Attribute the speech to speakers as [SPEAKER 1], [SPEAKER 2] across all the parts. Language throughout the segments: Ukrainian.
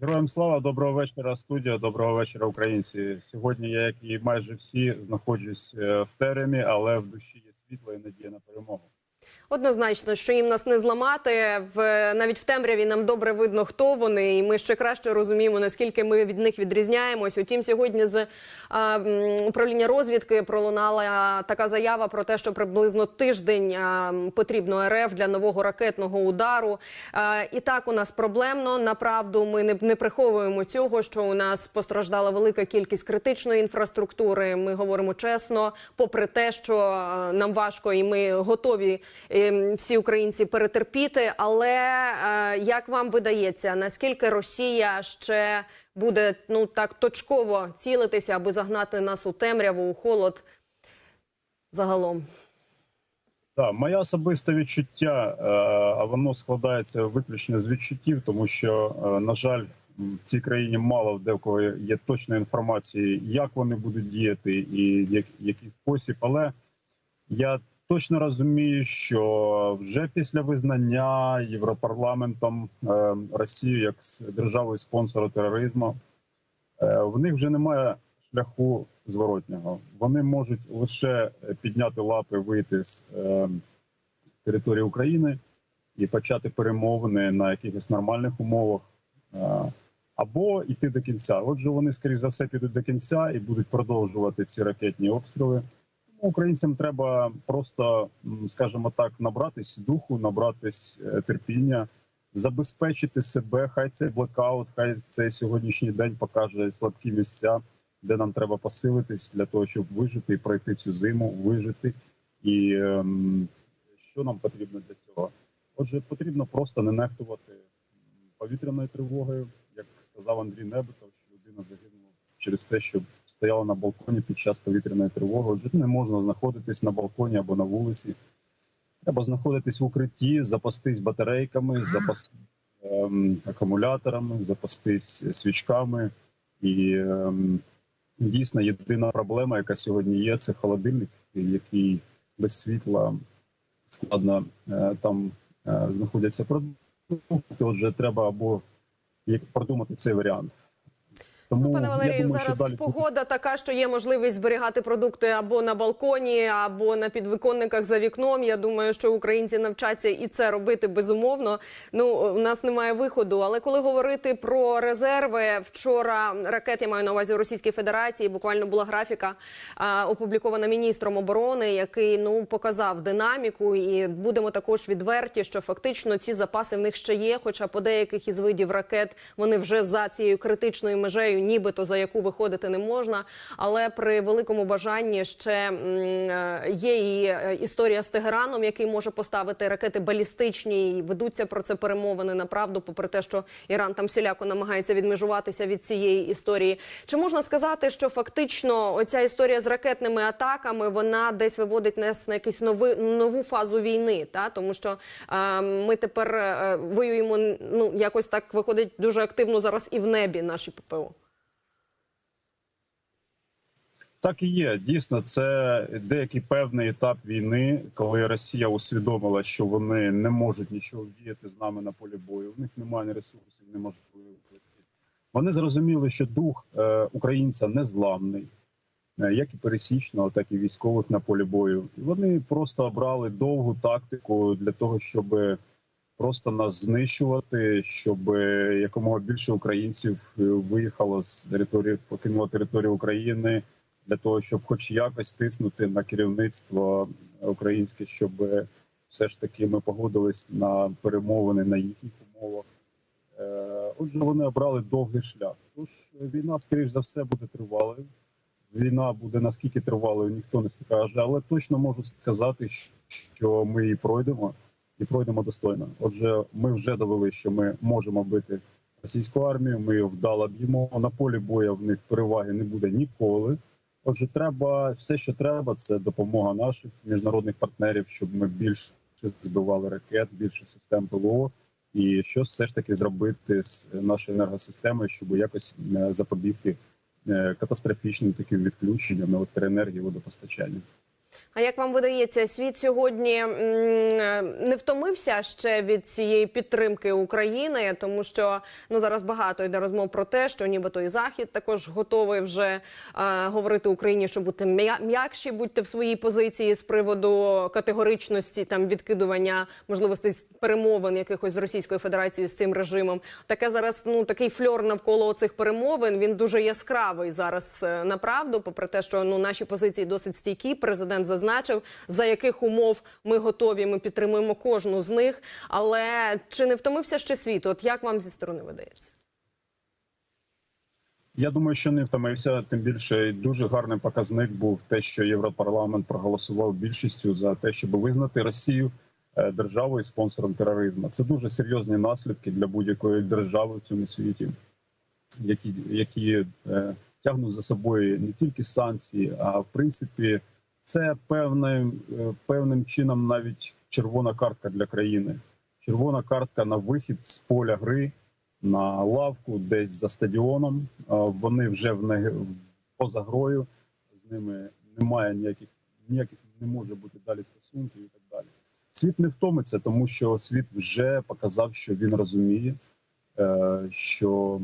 [SPEAKER 1] Героям слава, доброго вечора, студія. Доброго вечора, українці. Сьогодні я, як і майже всі, знаходжусь е, в теремі, але в душі є світло і надія на перемогу.
[SPEAKER 2] Однозначно, що їм нас не зламати. В навіть в темряві нам добре видно, хто вони, і ми ще краще розуміємо, наскільки ми від них відрізняємось. Утім, сьогодні з а, управління розвідки пролунала така заява про те, що приблизно тиждень а, потрібно РФ для нового ракетного удару. А, і так у нас проблемно. Направду ми не, не приховуємо цього, що у нас постраждала велика кількість критичної інфраструктури. Ми говоримо чесно, попри те, що а, нам важко, і ми готові всі українці перетерпіти. Але е, як вам видається, наскільки Росія ще буде ну так точково цілитися, аби загнати нас у темряву, у холод загалом?
[SPEAKER 1] Так, моє особисте відчуття, е, а воно складається виключно з відчуттів, тому що, е, на жаль, в цій країні мало в декого є точної інформації, як вони будуть діяти і в який спосіб. Але я точно розумію, що вже після визнання Європарламентом е, Росії як державою спонсора тероризму, е, в них вже немає шляху зворотнього. Вони можуть лише підняти лапи, вийти з е, території України і почати перемовини на якихось нормальних умовах. Е, або йти до кінця. Отже, вони, скоріш за все, підуть до кінця і будуть продовжувати ці ракетні обстріли. Українцям треба просто, скажімо так, набратись духу, набратись е, терпіння, забезпечити себе. Хай цей блекаут, хай цей сьогоднішній день покаже слабкі місця, де нам треба посилитись для того, щоб вижити і пройти цю зиму, вижити. І ем, що нам потрібно для цього? Отже, потрібно просто не нехтувати повітряною тривогою, як сказав Андрій Небетов, що людина загинула через те, що стояла на балконі під час повітряної тривоги. Отже, не можна знаходитись на балконі або на вулиці. Треба знаходитись в укритті, запастись батарейками, запастись ем, акумуляторами, запастись свічками. І ем, дійсно єдина проблема, яка сьогодні є, це холодильник, який без світла складно е, там е, знаходяться продукти. Отже, треба або як продумати цей варіант. Тому
[SPEAKER 2] Ну, пане
[SPEAKER 1] я
[SPEAKER 2] Валерію,
[SPEAKER 1] думаю,
[SPEAKER 2] зараз
[SPEAKER 1] далі
[SPEAKER 2] погода така, що є можливість зберігати продукти або на балконі, або на підвиконниках за вікном. Я думаю, що українці навчаться і це робити безумовно. Ну у нас немає виходу. Але коли говорити про резерви, вчора ракет я маю на увазі у Російській Федерації. Буквально була графіка а, опублікована міністром оборони, який ну показав динаміку, і будемо також відверті, що фактично ці запаси в них ще є. Хоча по деяких із видів ракет вони вже за цією критичною межею, нібито за яку виходити не можна. Але при великому бажанні ще е, є і е, історія з Тегераном, який може поставити ракети балістичні. І ведуться про це перемовини направду, попри те, що Іран там всіляко намагається відмежуватися від цієї історії. Чи можна сказати, що фактично оця історія з ракетними атаками вона десь виводить нас на якусь нови, нову фазу війни? Та тому що е, ми тепер е, воюємо ну якось так виходить дуже активно зараз і в небі наші ППО.
[SPEAKER 1] Так і є. Dійсно, це деякий певний етап війни, коли Росія усвідомила, що вони не можуть нічого вдіяти з нами на полі бою. У них немає ресурсів, ні можливості. Вони зрозуміли, що дух е, українця незламний, е, як і пересічного, так і військових на полі бою. І вони просто обрали довгу тактику для того, щоб просто нас знищувати, щоб якомога більше українців е, виїхало з території, покинуло територію України для того, щоб, хоч якось, тиснути на керівництво українське, щоб все ж таки ми погодились на перемовини на їхніх умовах. Е, Отже, вони обрали довгий шлях. Тож війна, скоріш за все, буде тривалою. Війна буде наскільки тривалою, ніхто не скаже, але точно можу сказати, що ми її пройдемо і пройдемо достойно. Отже, ми вже довели, що ми можемо бити російську армію. Ми вдало б'ємо. На полі бою в них переваги не буде ніколи. Отже, треба все, що треба, це допомога наших міжнародних партнерів, щоб ми більше збивали ракет, більше систем ПВО, і що все ж таки зробити з нашою енергосистемою, щоб якось е, запобігти е, катастрофічним таким відключенням електроенергії, водопостачання.
[SPEAKER 2] А як вам видається, світ сьогодні не втомився ще від цієї підтримки України, тому що ну зараз багато йде розмов про те, що нібито і захід також готовий вже е, говорити Україні, що м'я- м'якші, будьте в своїй позиції з приводу категоричності там відкидування можливостей перемовин якихось з Російською Федерацією з цим режимом. Таке зараз ну такий фльор навколо цих перемовин. Він дуже яскравий зараз е, направду, попри те, що ну наші позиції досить стійкі. Президент зазначив, за яких умов ми готові. Ми підтримуємо кожну з них. Але чи не втомився ще світ? От як вам зі сторони видається?
[SPEAKER 1] Я думаю, що не втомився. Тим більше дуже гарний показник був те, що Європарламент проголосував більшістю за те, щоб визнати Росію е, державою спонсором тероризму. Це дуже серйозні наслідки для будь-якої держави в цьому світі, які, які е, тягнуть за собою не тільки санкції, а в принципі, це певним, е, певним чином навіть червона картка для країни. Червона картка на вихід з поля гри на лавку, десь за стадіоном. Вони вже в нег... поза грою. З ними немає ніяких ніяких не може бути далі стосунків і так далі. Світ не втомиться, тому що світ вже показав, що він розуміє, е, що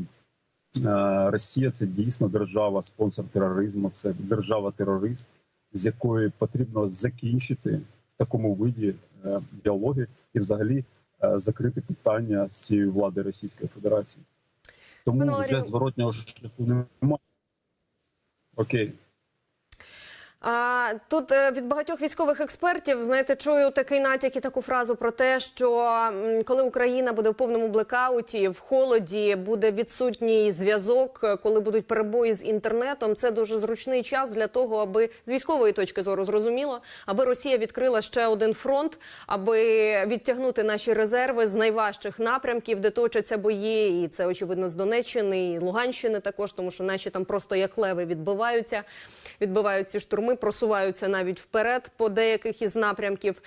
[SPEAKER 1] е, Росія це дійсно держава, спонсор тероризму, це держава-терорист, з якою потрібно закінчити в такому виді е, діалоги і взагалі е, закрити питання з цією влади Російської Федерації. Тому вже зворотнього шляху немає. Окей.
[SPEAKER 2] А, тут е, від багатьох військових експертів знаєте, чую такий натяк і таку фразу про те, що коли Україна буде в повному блекауті, в холоді буде відсутній зв'язок, е, коли будуть перебої з інтернетом. Це дуже зручний час для того, аби з військової точки зору зрозуміло, аби Росія відкрила ще один фронт, аби відтягнути наші резерви з найважчих напрямків, де точаться бої, і це очевидно з Донеччини і Луганщини також, тому що наші там просто як леви відбиваються, відбивають ці штурми, просуваються навіть вперед по деяких із напрямків.